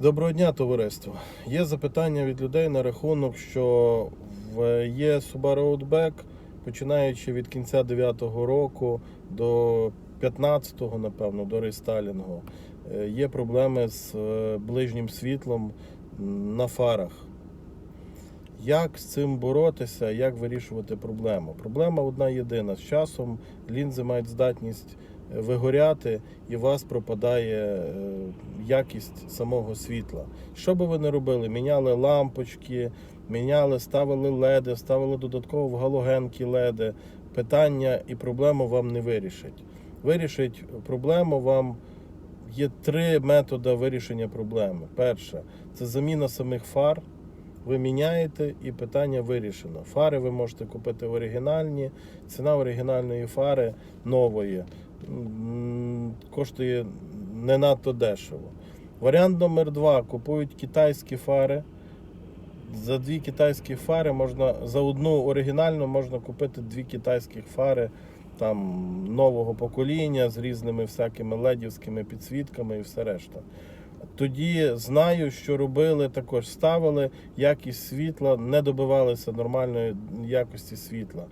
Доброго дня, товариство. Є запитання від людей на рахунок, що є Subaru Outback, починаючи від кінця 9-го року до 15-го, напевно, до рестайлінгу, е, є проблеми з е, ближнім світлом на фарах. Як з цим боротися, як вирішувати проблему? Проблема одна єдина. З часом лінзи мають здатність вигоряти і у вас пропадає е, якість самого світла. Що би ви не робили? Міняли лампочки, міняли, ставили леди, ставили додатково в галогенки леди. Питання і проблему вам не вирішить. Вирішить проблему вам є три методи вирішення проблеми. Перше це заміна самих фар. Ви міняєте і питання вирішено. Фари ви можете купити оригінальні. Ціна оригінальної фари нової коштує не надто дешево. Варіант номер два. Купують китайські фари. За дві китайські фари можна за одну оригінальну можна купити дві китайських фари там нового покоління з різними всякими ледівськими підсвітками і все решта. Тоді знаю, що робили також, ставили якість світла, не добивалися нормальної якості світла.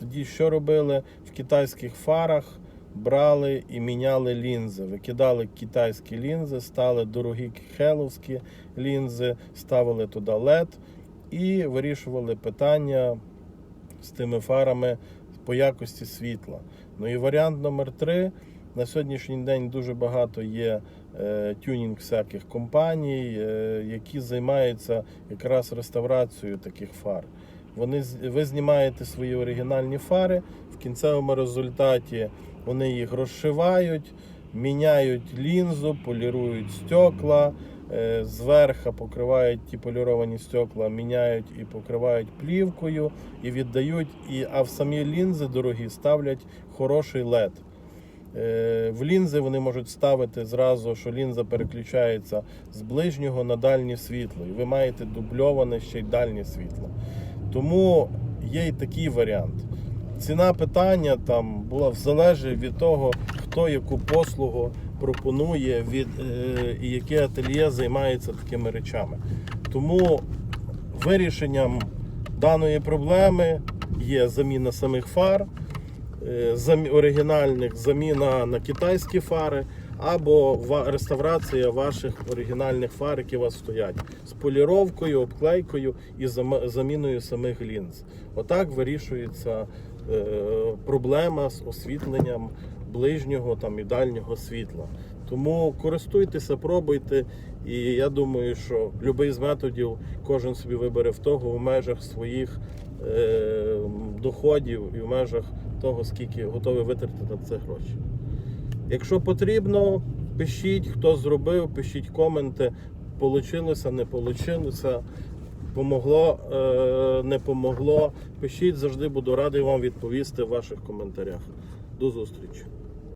Тоді що робили в китайських фарах? Брали і міняли лінзи, викидали китайські лінзи, стали дорогі хеловські лінзи, ставили туди LED і вирішували питання з тими фарами по якості світла. Ну і варіант номер три. На сьогоднішній день дуже багато є е, тюнінг всяких компаній, е, які займаються якраз реставрацією таких фар. Вони, ви знімаєте свої оригінальні фари, в кінцевому результаті вони їх розшивають, міняють лінзу, полірують стекла, е, зверху покривають ті поліровані стекла, міняють і покривають плівкою і віддають. І, а в самі лінзи дорогі ставлять хороший LED. Е, В лінзи вони можуть ставити зразу, що лінза переключається з ближнього на дальнє світло, і ви маєте дубльоване ще й дальнє світло. Тому є і такий варіант. Ціна питання там була в залежі від того, хто яку послугу пропонує від, е, і яке ательє займається такими речами. Тому вирішенням даної проблеми є заміна самих фар, оригінальних заміна на китайські фари або реставрація ваших оригінальних фар, які у вас стоять, з поліровкою, обклейкою і заміною самих лінз. Отак вирішується е, проблема з освітленням ближнього там, і дальнього світла. Тому користуйтеся, пробуйте, і я думаю, що будь-який з методів кожен собі вибере в того в межах своїх е, доходів і в межах того, скільки готові витратити на це гроші. Якщо потрібно, пишіть, хто зробив, пишіть коменти, получилося, не получилося, помогло, е, не помогло. Пишіть, завжди буду радий вам відповісти в ваших коментарях. До зустрічі!